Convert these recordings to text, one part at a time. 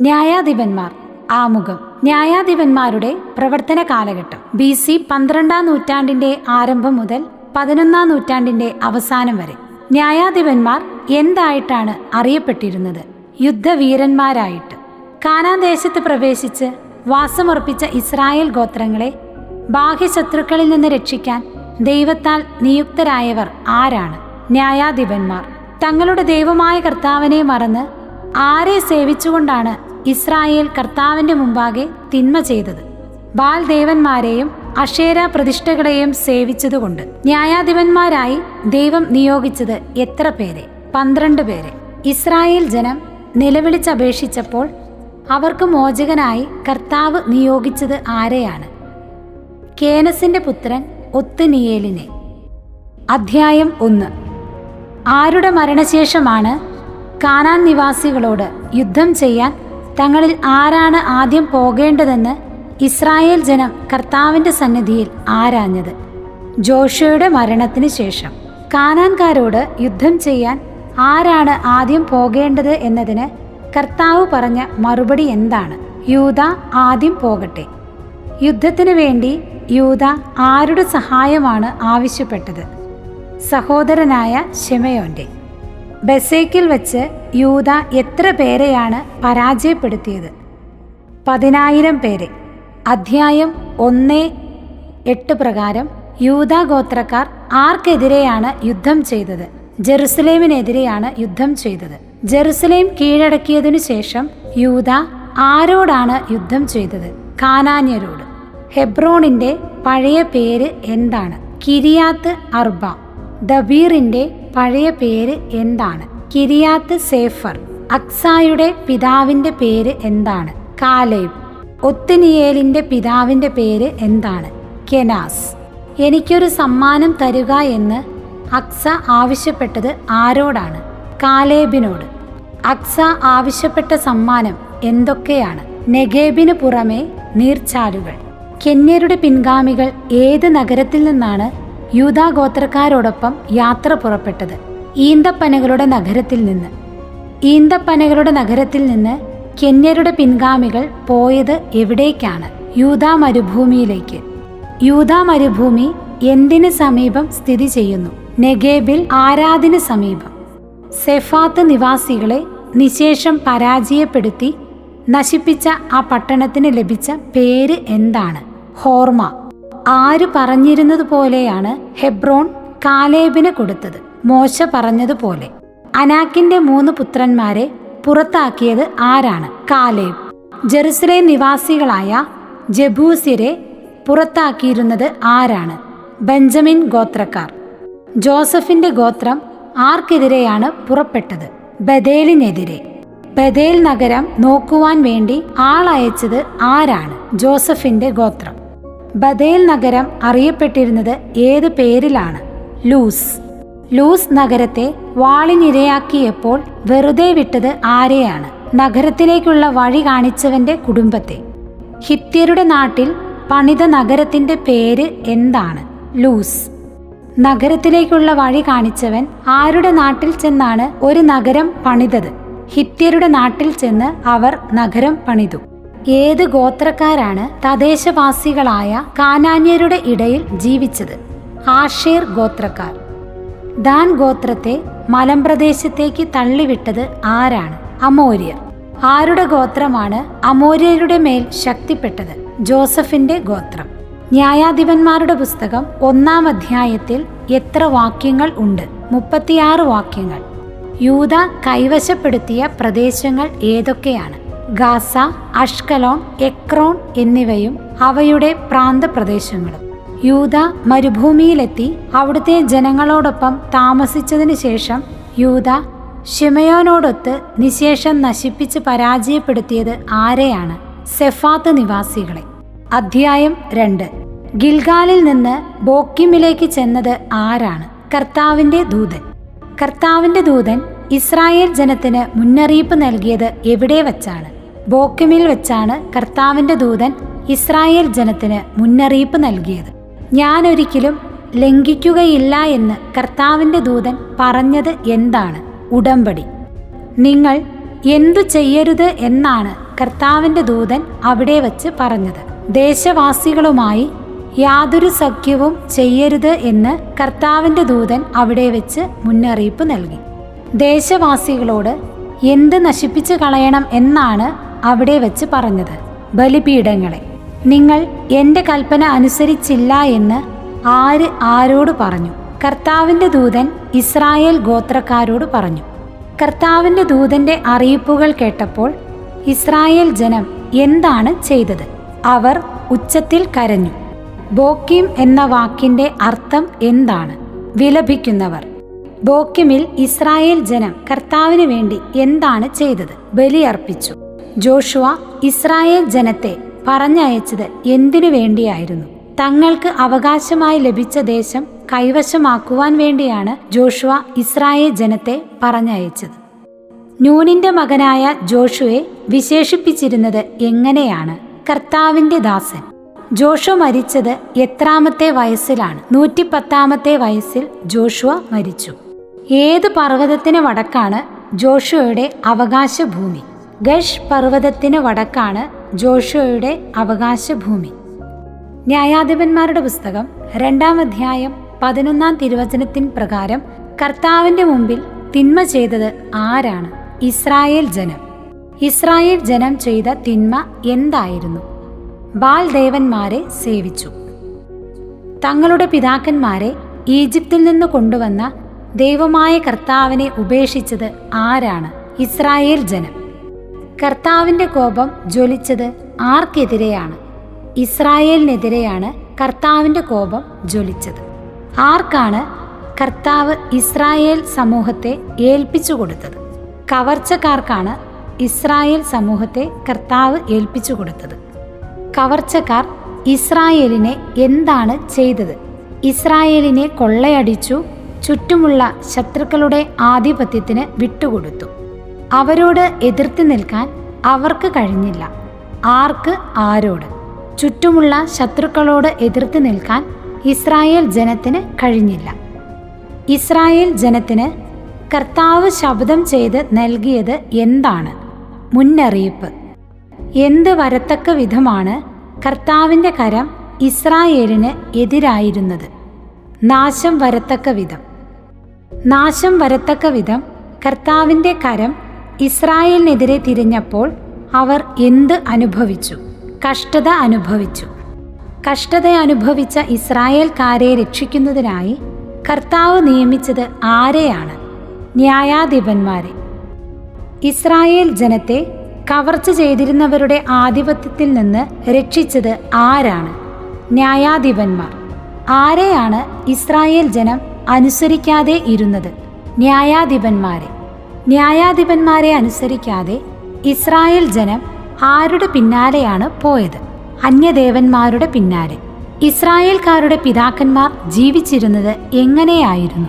ന്യായാധിപന്മാർ. ആമുഖം. ന്യായാധിപന്മാരുടെ പ്രവർത്തന കാലഘട്ടം. ബി സി പന്ത്രണ്ടാം നൂറ്റാണ്ടിന്റെ ആരംഭം മുതൽ പതിനൊന്നാം നൂറ്റാണ്ടിന്റെ അവസാനം വരെ. ന്യായാധിപന്മാർ എന്തായിട്ടാണ് അറിയപ്പെട്ടിരുന്നത്? യുദ്ധവീരന്മാരായിട്ട്. കാനാൻ ദേശത്ത് പ്രവേശിച്ച് വാസമുറപ്പിച്ച ഇസ്രായേൽ ഗോത്രങ്ങളെ ബാഹ്യശത്രുക്കളിൽ നിന്ന് രക്ഷിക്കാൻ ദൈവത്താൽ നിയുക്തരായവർ ആരാണ്? ന്യായാധിപന്മാർ. തങ്ങളുടെ ദൈവമായ കർത്താവിനെ മറന്ന് ആരെ സേവിച്ചുകൊണ്ടാണ് ഇസ്രായേൽ കർത്താവിന്റെ മുമ്പാകെ തിന്മ ചെയ്തത്. ബാൽ ദേവന്മാരെയും അഷേര പ്രതിഷ്ഠകളെയും സേവിച്ചതുകൊണ്ട് ന്യായാധിപന്മാരായി ദൈവം നിയോഗിച്ചത് എത്ര പേരെ? പന്ത്രണ്ട് പേരെ. ഇസ്രായേൽ ജനം നിലവിളിച്ചപേക്ഷിച്ചപ്പോൾ അവർക്ക് മോചകനായി കർത്താവ് നിയോഗിച്ചത് ആരെയാണ്? കേനസിന്റെ പുത്രൻ ഒത്തുനിയേലിനെ. അധ്യായം ഒന്ന്. ആരുടെ മരണശേഷമാണ് കാനാൻ നിവാസികളോട് യുദ്ധം ചെയ്യാൻ തങ്ങളിൽ ആരാണ് ആദ്യം പോകേണ്ടതെന്ന് ഇസ്രായേൽ ജനം കർത്താവിന്റെ സന്നിധിയിൽ ആരാഞ്ഞത്? ജോഷയുടെ മരണത്തിന് ശേഷം. കാനാൻകാരോട് യുദ്ധം ചെയ്യാൻ ആരാണ് ആദ്യം പോകേണ്ടത് എന്നതിന് കർത്താവ് പറഞ്ഞ മറുപടി എന്താണ്? യൂത ആദ്യം പോകട്ടെ. യുദ്ധത്തിന് വേണ്ടി യൂത ആരുടെ സഹായമാണ് ആവശ്യപ്പെട്ടത്? സഹോദരനായ ഷെമയോന്റെ ബസേക്കിൽ വെച്ച് യൂത എത്ര പേരെയാണ് പരാജയപ്പെടുത്തിയത്? പതിനായിരം പേരെ. അധ്യായം ഒന്ന് എട്ട് പ്രകാരം യൂത ഗോത്രക്കാർ ആർക്കെതിരെയാണ് യുദ്ധം ചെയ്തത്? ജെറുസലേമിനെതിരെയാണ് യുദ്ധം ചെയ്തത്. ജെറുസലേം കീഴടക്കിയതിനു ശേഷം യൂത ആരോടാണ് യുദ്ധം ചെയ്തത്? കാനാന്യരോട്. ഹെബ്രോണിന്റെ പഴയ പേര് എന്താണ്? കിരിയാത്ത് അർബ. ദബീറിന്റെ പഴയ പേര് എന്താണ്? കിരിയാത്ത് സേഫർ. അക്സായുടെ പിതാവിന്റെ പേര് എന്താണ്? കാലേബ്. ഒത്തിനിയേലിന്റെ പിതാവിന്റെ പേര് എന്താണ്? കെനാസ്. എനിക്കൊരു സമ്മാനം തരുക എന്ന് അക്സ ആവശ്യപ്പെട്ടത് ആരോടാണ്? കാലേബിനോട്. അക്സ ആവശ്യപ്പെട്ട സമ്മാനം എന്തൊക്കെയാണ്? നെഗേബിന് പുറമെ നീർച്ചാലുകൾ. കെന്യരുടെ പിൻഗാമികൾ ഏത് നഗരത്തിൽ നിന്നാണ് യൂതാ ഗോത്രക്കാരോടൊപ്പം യാത്ര പുറപ്പെട്ടത് ഈന്തപ്പനകളുടെ നഗരത്തിൽ നിന്ന്. ഈന്തപ്പനകളുടെ നഗരത്തിൽ നിന്ന് കെന്യരുടെ പിൻഗാമികൾ പോയത് എവിടേക്കാണ്? യൂതാ മരുഭൂമിയിലേക്ക്. യൂതാ മരുഭൂമി എന്തിന് സമീപം സ്ഥിതി ചെയ്യുന്നു? നെഗേബിൽ ആരാധിന് സമീപം? സെഫാത്ത് നിവാസികളെ നിശേഷം പരാജയപ്പെടുത്തി നശിപ്പിച്ച ആ പട്ടണത്തിന് ലഭിച്ച പേര് എന്താണ്? ഹോർമ. ആര് പറഞ്ഞിരുന്നത് പോലെയാണ് ഹെബ്രോൺ കാലേബിന് കൊടുത്തത്. മോശ പറഞ്ഞതുപോലെ അനാക്കിന്റെ മൂന്ന് പുത്രന്മാരെ പുറത്താക്കിയത് ആരാണ്? കാലേബ്. ജെറുസലേം നിവാസികളായ ജബൂസിരെ പുറത്താക്കിയിരുന്നത് ആരാണ്? ബെഞ്ചമിൻ ഗോത്രക്കാർ. ജോസഫിന്റെ ഗോത്രം ആർക്കെതിരെയാണ് പുറപ്പെട്ടത്? ബദേലിനെതിരെ ബദേൽ നഗരം നോക്കുവാൻ വേണ്ടി ആളയച്ചത് ആരാണ്? ജോസഫിന്റെ ഗോത്രം. ബദേൽ നഗരം അറിയപ്പെട്ടിരുന്നത് ഏത് പേരിലാണ്? ലൂസ്. ലൂസ് നഗരത്തെ വാളിനിരയാക്കിയപ്പോൾ വെറുതെ വിട്ടത് ആരെയാണ്? നഗരത്തിലേക്കുള്ള വഴി കാണിച്ചവന്റെ കുടുംബത്തെ. ഹിത്യരുടെ നാട്ടിൽ പണിത നഗരത്തിന്റെ പേര് എന്താണ്? ലൂസ്. നഗരത്തിലേക്കുള്ള വഴി കാണിച്ചവൻ ആരുടെ നാട്ടിൽ ചെന്നാണ് ഒരു നഗരം പണിതത്? ഹിത്യരുടെ നാട്ടിൽ ചെന്ന് അവർ നഗരം പണിതു. ഏത് ഗോത്രക്കാരാണ് തദ്ദേശവാസികളായ കാനാന്യരുടെ ഇടയിൽ ജീവിച്ചത്? ആഷേർ ഗോത്രക്കാർ. ദാൻ ഗോത്രത്തെ മലമ്പ്രദേശത്തേക്ക് തള്ളിവിട്ടത് ആരാണ്? അമോര്യർ. ആരുടെ ഗോത്രമാണ് അമോര്യരുടെ മേൽ ശക്തിപ്പെട്ടത്? ജോസഫിന്റെ ഗോത്രം. ന്യായാധിപന്മാരുടെ പുസ്തകം ഒന്നാം അധ്യായത്തിൽ എത്ര വാക്യങ്ങൾ ഉണ്ട്? മുപ്പത്തിയാറ് വാക്യങ്ങൾ. യൂത കൈവശപ്പെടുത്തിയ പ്രദേശങ്ങൾ ഏതൊക്കെയാണ്? ഗാസ അഷ്കലോൺ എക്രോൺ എന്നിവയും അവയുടെ പ്രാന്തപ്രദേശങ്ങളും. യൂത മരുഭൂമിയിലെത്തി അവിടുത്തെ ജനങ്ങളോടൊപ്പം താമസിച്ചതിന് ശേഷം യൂത ഷിമയോനോടൊത്ത് നിശേഷം നശിപ്പിച്ച് പരാജയപ്പെടുത്തിയത് ആരെയാണ്? സെഫാത്ത് നിവാസികളെ. അധ്യായം രണ്ട്. ഗിൽഗാലിൽ നിന്ന് ബോക്കിമിലേക്ക് ചെന്നത് ആരാണ്? കർത്താവിന്റെ ദൂതൻ. കർത്താവിന്റെ ദൂതൻ ഇസ്രായേൽ ജനത്തിന് മുന്നറിയിപ്പ് നൽകിയത് എവിടെ വച്ചാണ്? ബോക്കിമിൽ വെച്ചാണ് കർത്താവിന്റെ ദൂതൻ ഇസ്രായേൽ ജനത്തിന് മുന്നറിയിപ്പ് നൽകിയത്. ഞാനൊരിക്കലും ലംഘിക്കുകയില്ല എന്ന് കർത്താവിന്റെ ദൂതൻ പറഞ്ഞത് എന്താണ്? ഉടമ്പടി. നിങ്ങൾ എന്തു ചെയ്യരുത് എന്നാണ് കർത്താവിന്റെ ദൂതൻ അവിടെ വച്ച് പറഞ്ഞത്. ദേശവാസികളുമായി യാതൊരു സഖ്യവും ചെയ്യരുത് എന്ന് കർത്താവിന്റെ ദൂതൻ അവിടെ വെച്ച് മുന്നറിയിപ്പ് നൽകി. ദേശവാസികളോട് എന്ത് നശിപ്പിച്ചു കളയണം എന്നാണ് അവിടെ വെച്ച് പറഞ്ഞത് ബലിപീഠങ്ങളെ നിങ്ങൾ എന്റെ കൽപ്പന അനുസരിച്ചില്ല എന്ന് ആര് ആരോട് പറഞ്ഞു? കർത്താവിന്റെ ദൂതൻ ഇസ്രായേൽ ഗോത്രക്കാരോട് പറഞ്ഞു. കർത്താവിന്റെ ദൂതന്റെ അറിയിപ്പുകൾ കേട്ടപ്പോൾ ഇസ്രായേൽ ജനം എന്താണ് ചെയ്തത്? അവർ ഉച്ചത്തിൽ കരഞ്ഞു. ബോക്കിം എന്ന വാക്കിന്റെ അർത്ഥം എന്താണ്? വിലപിക്കുന്നവർ. ബോക്കിമിൽ ഇസ്രായേൽ ജനം കർത്താവിന് വേണ്ടി എന്താണ് ചെയ്തത്? ബലിയർപ്പിച്ചു. ജോഷുവ ഇസ്രായേൽ ജനത്തെ പറഞ്ഞയച്ചത് എന്തിനു വേണ്ടിയായിരുന്നു? തങ്ങൾക്ക് അവകാശമായി ലഭിച്ച ദേശം കൈവശമാക്കുവാൻ വേണ്ടിയാണ് ജോഷുവ ഇസ്രായേൽ ജനത്തെ പറഞ്ഞയച്ചത്. നൂനിന്റെ മകനായ ജോഷുവെ വിശേഷിപ്പിച്ചിരുന്നത് എങ്ങനെയാണ്? കർത്താവിന്റെ ദാസൻ. ജോഷു മരിച്ചത് എത്രാമത്തെ വയസ്സിലാണ്. നൂറ്റിപ്പത്താമത്തെ വയസ്സിൽ ജോഷുവ മരിച്ചു. ഏത് പർവതത്തിന് വടക്കാണ് ജോഷുവയുടെ അവകാശഭൂമി? ഗഷ് പർവതത്തിന് വടക്കാണ് ജോഷുവയുടെ അവകാശഭൂമി. ന്യായാധിപന്മാരുടെ പുസ്തകം രണ്ടാം അധ്യായം പതിനൊന്നാം തിരുവചനത്തിൻ പ്രകാരം കർത്താവിന്റെ മുമ്പിൽ തിന്മ ചെയ്തത് ആരാണ്? ഇസ്രായേൽ ജനം. ഇസ്രായേൽ ജനം ചെയ്ത തിന്മ എന്തായിരുന്നു? ബാൽ ദേവന്മാരെ സേവിച്ചു. തങ്ങളുടെ പിതാക്കന്മാരെ ഈജിപ്തിൽ നിന്ന് കൊണ്ടുവന്ന ദൈവമായ കർത്താവിനെ ഉപേക്ഷിച്ചത് ആരാണ്? ഇസ്രായേൽ ജനം. കർത്താവിന്റെ കോപം ജ്വലിച്ചത് ആർക്കെതിരെയാണ്? ഇസ്രായേലിനെതിരെയാണ് കർത്താവിന്റെ കോപം ജ്വലിച്ചത്. ആർക്കാണ് കർത്താവ് ഇസ്രായേൽ സമൂഹത്തെ ഏൽപ്പിച്ചു കൊടുത്തത്? കവർച്ചക്കാർക്കാണ് ഇസ്രായേൽ സമൂഹത്തെ കർത്താവ് ഏൽപ്പിച്ചു കൊടുത്തത്. കവർച്ചക്കാർ ഇസ്രായേലിനെ എന്താണ് ചെയ്തത്? ഇസ്രായേലിനെ കൊള്ളയടിച്ചു ചുറ്റുമുള്ള ശത്രുക്കളുടെ ആധിപത്യത്തിന് വിട്ടുകൊടുത്തു. അവരോട് എതിർത്ത് നിൽക്കാൻ അവർക്ക് കഴിഞ്ഞില്ല. ആർക്ക്? ആരോട്? ചുറ്റുമുള്ള ശത്രുക്കളോട് എതിർത്ത് നിൽക്കാൻ ഇസ്രായേൽ ജനത്തിന് കഴിഞ്ഞില്ല. ഇസ്രായേൽ ജനത്തിന് കർത്താവ് ശബ്ദം ചെയ്ത് നൽകിയത് എന്താണ്? മുന്നറിയിപ്പ്. എന്ത് വരത്തക്ക വിധമാണ് കർത്താവിന്റെ കരം ഇസ്രായേലിന് എതിരായിരുന്നത്? നാശം വരത്തക്ക വിധം. നാശം വരത്തക്ക വിധം കർത്താവിന്റെ കരം ഇസ്രായേലിനെതിരെ തിരിഞ്ഞപ്പോൾ അവർ എന്ത് അനുഭവിച്ചു? കഷ്ടത അനുഭവിച്ചു. കഷ്ടത അനുഭവിച്ച ഇസ്രായേൽക്കാരെ രക്ഷിക്കുന്നതിനായി കർത്താവ് നിയമിച്ചത് ആരെയാണ്? ന്യായാധിപന്മാരെ. ഇസ്രായേൽ ജനത്തെ കവർച്ച ചെയ്തിരുന്നവരുടെ ആധിപത്യത്തിൽ നിന്ന് രക്ഷിച്ചത് ആരാണ്? ന്യായാധിപന്മാർ. ആരെയാണ് ഇസ്രായേൽ ജനം അനുസരിക്കാതെ ഇരുന്നത്? ന്യായാധിപന്മാരെ. ന്യായാധിപന്മാരെ അനുസരിക്കാതെ ഇസ്രായേൽ ജനം ആരുടെ പിന്നാലെയാണ് പോയത്? അന്യദേവന്മാരുടെ പിന്നാലെ. ഇസ്രായേൽക്കാരുടെ പിതാക്കന്മാർ ജീവിച്ചിരുന്നത് എങ്ങനെയായിരുന്നു?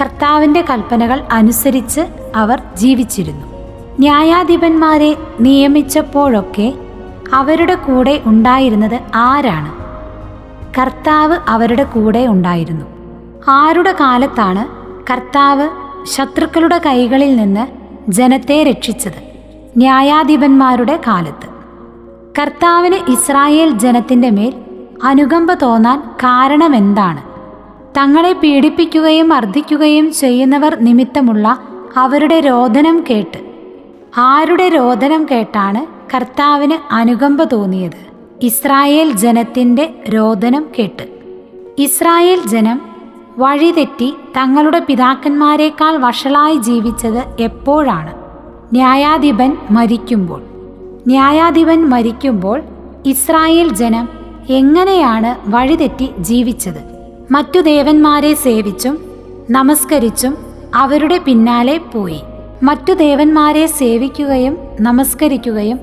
കർത്താവിന്റെ കൽപ്പനകൾ അനുസരിച്ച് അവർ ജീവിച്ചിരുന്നു. ന്യായാധിപന്മാരെ നിയമിച്ചപ്പോഴൊക്കെ അവരുടെ കൂടെ ഉണ്ടായിരുന്നത് ആരാണ്? കർത്താവ് അവരുടെ കൂടെ ഉണ്ടായിരുന്നു. ആരുടെ കാലത്താണ് കർത്താവ് ശത്രുക്കളുടെ കൈകളിൽ നിന്ന് ജനത്തെ രക്ഷിച്ചത് ന്യായാധിപന്മാരുടെ കാലത്ത്. കർത്താവിന് ഇസ്രായേൽ ജനത്തിന്റെ മേൽ അനുകമ്പ തോന്നാൻ കാരണമെന്താണ്? തങ്ങളെ പീഡിപ്പിക്കുകയും മർദ്ദിക്കുകയും ചെയ്യുന്നവർ നിമിത്തമുള്ള അവരുടെ രോദനം കേട്ട് ആരുടെ രോദനം കേട്ടാണ് കർത്താവിന് അനുകമ്പ തോന്നിയത്? ഇസ്രായേൽ ജനത്തിന്റെ രോദനം കേട്ട്. ഇസ്രായേൽ ജനം വഴിതെറ്റി തങ്ങളുടെ പിതാക്കന്മാരെക്കാൾ വഷളായി ജീവിച്ചത് എപ്പോഴാണ്? ന്യായാധിപൻ മരിക്കുമ്പോൾ. ന്യായാധിപൻ മരിക്കുമ്പോൾ ഇസ്രായേൽ ജനം എങ്ങനെയാണ് വഴിതെറ്റി ജീവിച്ചത്? മറ്റു ദേവന്മാരെ സേവിച്ചും നമസ്കരിച്ചും അവരുടെ പിന്നാലെ പോയി. മറ്റു ദേവന്മാരെ സേവിക്കുകയും നമസ്കരിക്കുകയും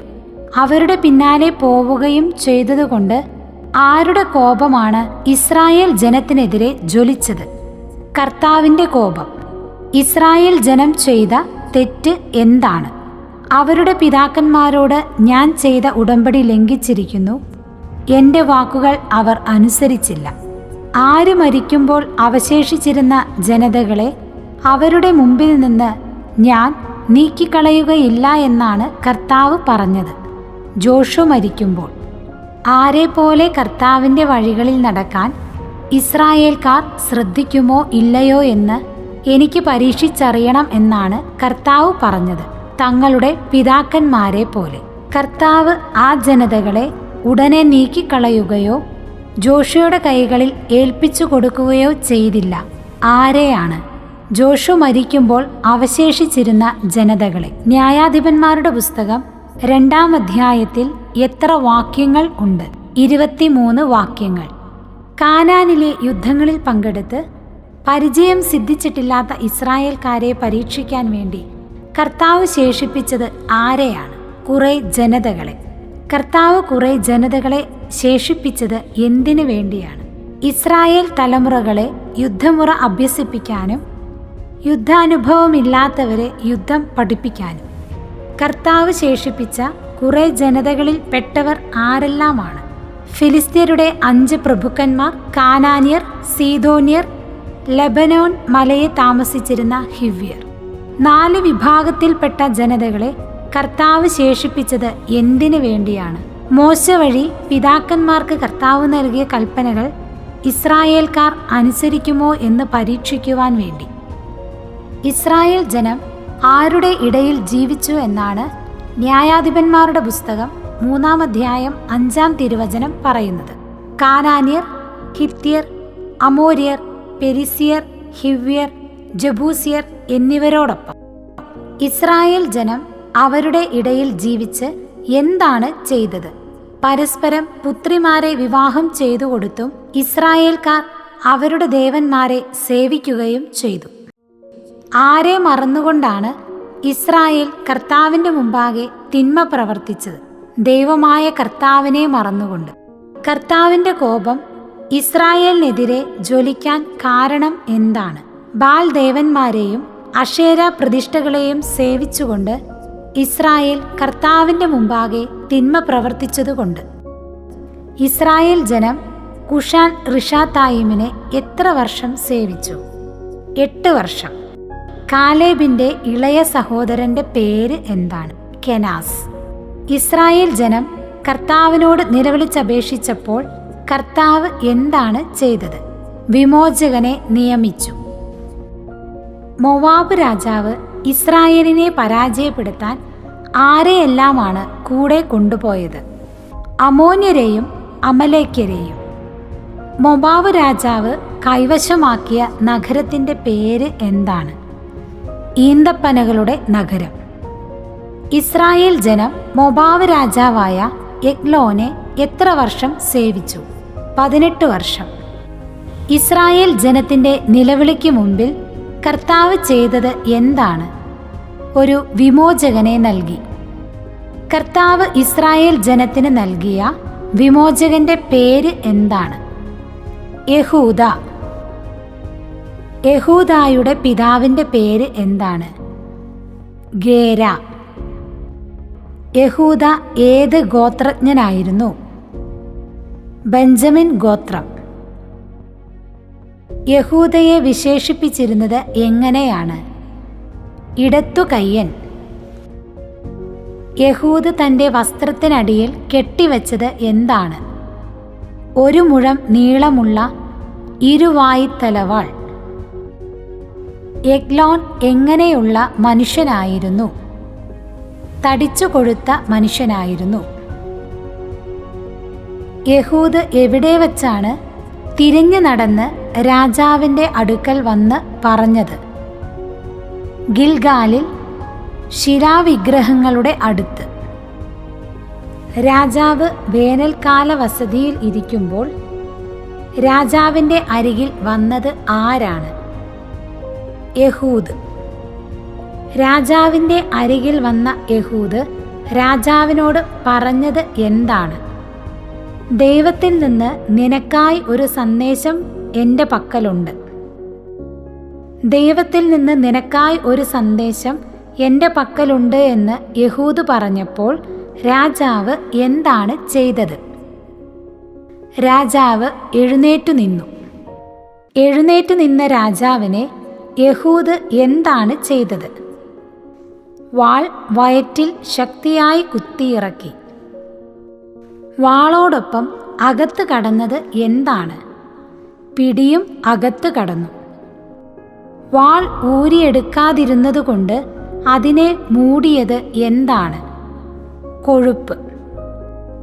അവരുടെ പിന്നാലെ പോവുകയും ചെയ്തതുകൊണ്ട് ആരുടെ കോപമാണ് ഇസ്രായേൽ ജനത്തിനെതിരെ ജ്വലിച്ചത്? കർത്താവിന്റെ കോപം. ഇസ്രായേൽ ജനം ചെയ്ത തെറ്റ് എന്താണ്? അവരുടെ പിതാക്കന്മാരോട് ഞാൻ ചെയ്ത ഉടമ്പടി ലംഘിച്ചിരിക്കുന്നു. എന്റെ വാക്കുകൾ അവർ അനുസരിച്ചില്ല. ആര് മരിക്കുമ്പോൾ അവശേഷിച്ചിരുന്ന ജനതകളെ അവരുടെ മുമ്പിൽ നിന്ന് ഞാൻ നീക്കിക്കളയുകയില്ല എന്നാണ് കർത്താവ് പറഞ്ഞത്. ജോഷു മരിക്കുമ്പോൾ ആരെപ്പോലെ കർത്താവിന്റെ വഴികളിൽ നടക്കാൻ ഇസ്രായേൽക്കാർ ശ്രദ്ധിക്കുമോ ഇല്ലയോ എന്ന് എനിക്ക് പരീക്ഷിച്ചറിയണം എന്നാണ് കർത്താവ് പറഞ്ഞത്. തങ്ങളുടെ പിതാക്കന്മാരെ പോലെ. കർത്താവ് ആ ജനതകളെ ഉടനെ നീക്കിക്കളയുകയോ ജോഷിയുടെ കൈകളിൽ ഏൽപ്പിച്ചു കൊടുക്കുകയോ ചെയ്തില്ല. ആരെയാണ്? ജോഷു മരിക്കുമ്പോൾ അവശേഷിച്ചിരുന്ന ജനതകളെ. ന്യായാധിപന്മാരുടെ പുസ്തകം രണ്ടാം അധ്യായത്തിൽ എത്ര വാക്യങ്ങൾ ഉണ്ട്? ഇരുപത്തിമൂന്ന് വാക്യങ്ങൾ. കാനാനിലെ യുദ്ധങ്ങളിൽ പങ്കെടുത്ത് പരിചയം സിദ്ധിച്ചിട്ടില്ലാത്ത ഇസ്രായേൽക്കാരെ പരീക്ഷിക്കാൻ വേണ്ടി കർത്താവ് ശേഷിപ്പിച്ചത് ആരെയാണ്? കുറെ ജനതകളെ. കർത്താവ് കുറെ ജനതകളെ ശേഷിപ്പിച്ചത് എന്തിനു വേണ്ടിയാണ്? ഇസ്രായേൽ തലമുറകളെ യുദ്ധമുറ അഭ്യസിപ്പിക്കാനും യുദ്ധാനുഭവമില്ലാത്തവരെ യുദ്ധം പഠിപ്പിക്കാനും. കർത്താവ് ശേഷിപ്പിച്ച കുറെ ജനതകളിൽ പെട്ടവർ ആരെല്ലാമാണ്? ഫിലിസ്തീനരുടെ അഞ്ച് പ്രഭുക്കന്മാർ കാനാനിയർ സീതോന്യർ ലെബനോൻ മലയെ താമസിച്ചിരുന്ന ഹിവ്യർ. നാല് വിഭാഗത്തിൽപ്പെട്ട ജനതകളെ കർത്താവ് ശേഷിപ്പിച്ചത് എന്തിനു വേണ്ടിയാണ്? മോശ വഴി പിതാക്കന്മാർക്ക് കർത്താവ് നൽകിയ കൽപ്പനകൾ ഇസ്രായേൽക്കാർ അനുസരിക്കുമോ എന്ന് പരീക്ഷിക്കുവാൻ വേണ്ടി. ഇസ്രായേൽ ജനം ആരുടെ ഇടയിൽ ജീവിച്ചു എന്നാണ് ന്യായാധിപന്മാരുടെ പുസ്തകം മൂന്നാം അധ്യായം അഞ്ചാം തിരുവചനം പറയുന്നത്. കാനാന്യർ ഹിത്യർ അമോര്യർ പെരിസിയർ ഹിവ്യർ ജബൂസിയർ എന്നിവരോടൊപ്പം. ഇസ്രായേൽ ജനം അവരുടെ ഇടയിൽ ജീവിച്ച് എന്താണ് ചെയ്തത്? പരസ്പരം പുത്രിമാരെ വിവാഹം ചെയ്തു കൊടുത്തും ഇസ്രായേൽക്കാർ അവരുടെ ദേവന്മാരെ സേവിക്കുകയും ചെയ്തു. ആരെ മറന്നുകൊണ്ടാണ് ഇസ്രായേൽ കർത്താവിന്റെ മുമ്പാകെ തിന്മ പ്രവർത്തിച്ചത്? ദൈവമായ കർത്താവിനെ മറന്നുകൊണ്ട്. കർത്താവിന്റെ കോപം ഇസ്രായേലിനെതിരെ ജ്വലിക്കാൻ കാരണം എന്താണ്? ബാൽ ദേവന്മാരെയും അഷേര പ്രതിഷ്ഠകളെയും സേവിച്ചുകൊണ്ട് ഇസ്രായേൽ കർത്താവിന്റെ മുമ്പാകെ തിന്മ പ്രവർത്തിച്ചതുകൊണ്ട്. ഇസ്രായേൽ ജനം കുഷാൻ റിഷാത്തായിമിനെ എത്ര വർഷം സേവിച്ചു? എട്ട് വർഷം. കാലേബിന്റെ ഇളയ സഹോദരന്റെ പേര് എന്താണ്? കെനാസ്. ഇസ്രായേൽ ജനം കർത്താവിനോട് നിലവിളിച്ചപേക്ഷിച്ചപ്പോൾ കർത്താവ് എന്താണ് ചെയ്തത്? വിമോചകനെ നിയമിച്ചു. മൊവാബ് രാജാവ് ഇസ്രായേലിനെ പരാജയപ്പെടുത്താൻ ആരെയെല്ലാമാണ് കൂടെ കൊണ്ടുപോയത്? അമോന്യരെയും അമലേക്കരെയും മൊബാവ് രാജാവ് കൈവശമാക്കിയ നഗരത്തിന്റെ പേര് എന്താണ്? ഈന്തപ്പനകളുടെ നഗരം. ഇസ്രായേൽ ജനം മൊബാവ് രാജാവായ എഗ്ലോനെ എത്ര വർഷം സേവിച്ചു? പതിനെട്ട് വർഷം. ഇസ്രായേൽ ജനത്തിന്റെ നിലവിളിക്ക് മുമ്പിൽ കർത്താവ് ചെയ്തത് എന്താണ്? ഒരു വിമോചകനെ നൽകി. കർത്താവ് ഇസ്രായേൽ ജനത്തിന് നൽകിയ വിമോചകന്റെ പേര് എന്താണ്? യഹൂദ. യഹൂദായുടെ പിതാവിന്റെ പേര് എന്താണ്? ഗേര. യഹൂദ ഏത് ഗോത്രജ്ഞനായിരുന്നു? ബെഞ്ചമിൻ ഗോത്രം. യഹൂദയെ വിശേഷിപ്പിച്ചിരുന്നത് എങ്ങനെയാണ്? ഇടത്തു കയ്യൻ യഹൂദ് തന്റെ വസ്ത്രത്തിനടിയിൽ കെട്ടിവെച്ചത് എന്താണ്? ഒരു മുഴം നീളമുള്ള ഇരുവായിത്തലവാൾ. എഗ്ലോൺ എങ്ങനെയുള്ള മനുഷ്യനായിരുന്നു? തടിച്ചു കൊഴുത്ത മനുഷ്യനായിരുന്നു. യഹൂദ് എവിടെ വച്ചാണ് തിരിഞ്ഞു നടന്ന് രാജാവിന്റെ അടുക്കൽ വന്ന് പറഞ്ഞത്? ഗിൽഗാലിൽ ശിലാവിഗ്രഹങ്ങളുടെ അടുത്ത്. രാജാവ് വേനൽക്കാല വസതിയിൽ ഇരിക്കുമ്പോൾ രാജാവിന്റെ അരികിൽ വന്നത് ആരാണ്? യഹൂദ്. രാജാവിന്റെ അരികിൽ വന്ന യഹൂദ് രാജാവിനോട് പറഞ്ഞത് എന്താണ്? ദൈവത്തിൽ നിന്ന് നിനക്കായി ഒരു സന്ദേശം എന്റെ പക്കലുണ്ട്. ദൈവത്തിൽ നിന്ന് നിനക്കായി ഒരു സന്ദേശം എന്റെ പക്കലുണ്ട് എന്ന് യഹൂദ് പറഞ്ഞപ്പോൾ രാജാവ് എന്താണ് ചെയ്തത്? രാജാവ് എഴുന്നേറ്റു നിന്നു. എഴുന്നേറ്റു നിന്ന രാജാവിനെ യഹൂദ് എന്താണ് ചെയ്തത്? വാൾ വയറ്റിൽ ശക്തിയായി കുത്തിയിറക്കി. വാളോടൊപ്പം അകത്ത് കടന്നത് എന്താണ്? പിടിയും അകത്ത് കടന്നു. വാൾ ഊരിയെടുക്കാതിരുന്നതുകൊണ്ട് അതിനെ മൂടിയത് എന്താണ്? കൊഴുപ്പ്.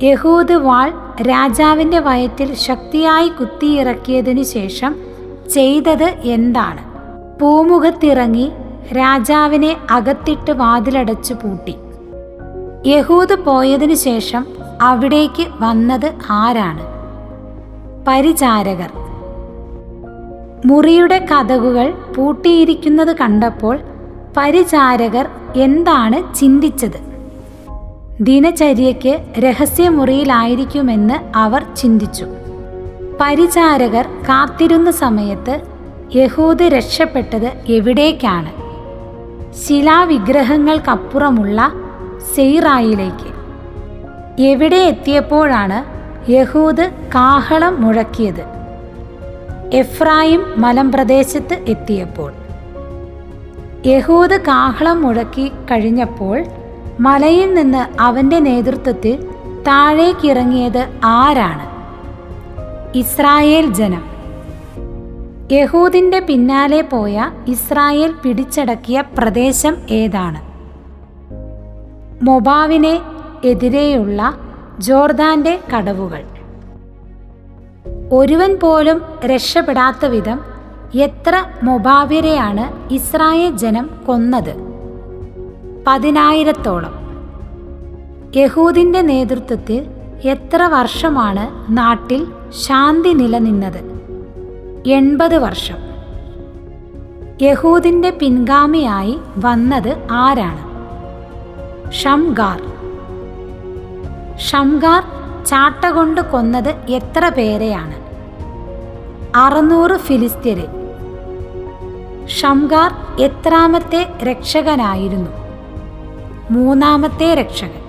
യഹൂദ് വാൾ രാജാവിന്റെ വയറ്റിൽ ശക്തിയായി കുത്തിയിറക്കിയതിനു ശേഷം ചെയ്തത് എന്താണ്? പൂമുഖത്തിറങ്ങി രാജാവിനെ അകത്തിട്ട് വാതിലടച്ചു പൂട്ടി. യഹൂദ് പോയതിനു ശേഷം അവിടേക്ക് വന്നത് ആരാണ്? പരിചാരകർ. മുറിയുടെ കഥകുകൾ പൂട്ടിയിരിക്കുന്നത് കണ്ടപ്പോൾ പരിചാരകർ എന്താണ് ചിന്തിച്ചത്? ദിനചര്യയ്ക്ക് രഹസ്യമുറിയിലായിരിക്കുമെന്ന് അവർ ചിന്തിച്ചു. പരിചാരകർ കാത്തിരുന്ന സമയത്ത് യഹൂദ് രക്ഷപ്പെട്ടത് എവിടേക്കാണ്? ശിലാവിഗ്രഹങ്ങൾക്കപ്പുറമുള്ള സെയ്റായിലേക്ക്. എവിടെ എത്തിയപ്പോഴാണ് യഹൂദ് കാഹളം മുഴക്കിയത്? എഫ്രായിം മലമ്പ്രദേശത്ത് എത്തിയപ്പോൾ. യഹൂദ് കാഹളം മുഴക്കി കഴിഞ്ഞപ്പോൾ മലയിൽ നിന്ന് അവന്റെ നേതൃത്വത്തിൽ താഴേക്കിറങ്ങിയത് ആരാണ്? ഇസ്രായേൽ ജനം. യഹൂദിന്റെ പിന്നാലെ പോയ ഇസ്രായേൽ പിടിച്ചടക്കിയ പ്രദേശം ഏതാണ്? മൊബാവിനെ എതിരെയുള്ള ജോർദാന്റെ കടവുകൾ. ഒരുവൻ പോലും രക്ഷപ്പെടാത്ത വിധം എത്ര മൊബാവ്യരെയാണ് ഇസ്രായേൽ ജനം കൊന്നത്? പതിനായിരത്തോളം. യഹൂദിന്റെ നേതൃത്വത്തിൽ എത്ര വർഷമാണ് നാട്ടിൽ ശാന്തി നിലനിന്നത്? എൺപത് വർഷം. യഹൂദിന്റെ പിൻഗാമിയായി വന്നത് ആരാണ്? ഷംഗാർ. ഷംഗാർ ചാട്ട കൊണ്ട് കൊന്നത് എത്ര പേരെയാണ്? അറുന്നൂറ് ഫിലിസ്ത്യരെ ഷംഗാർ എത്രാമത്തെ രക്ഷകനായിരുന്നു? മൂന്നാമത്തെ രക്ഷകൻ.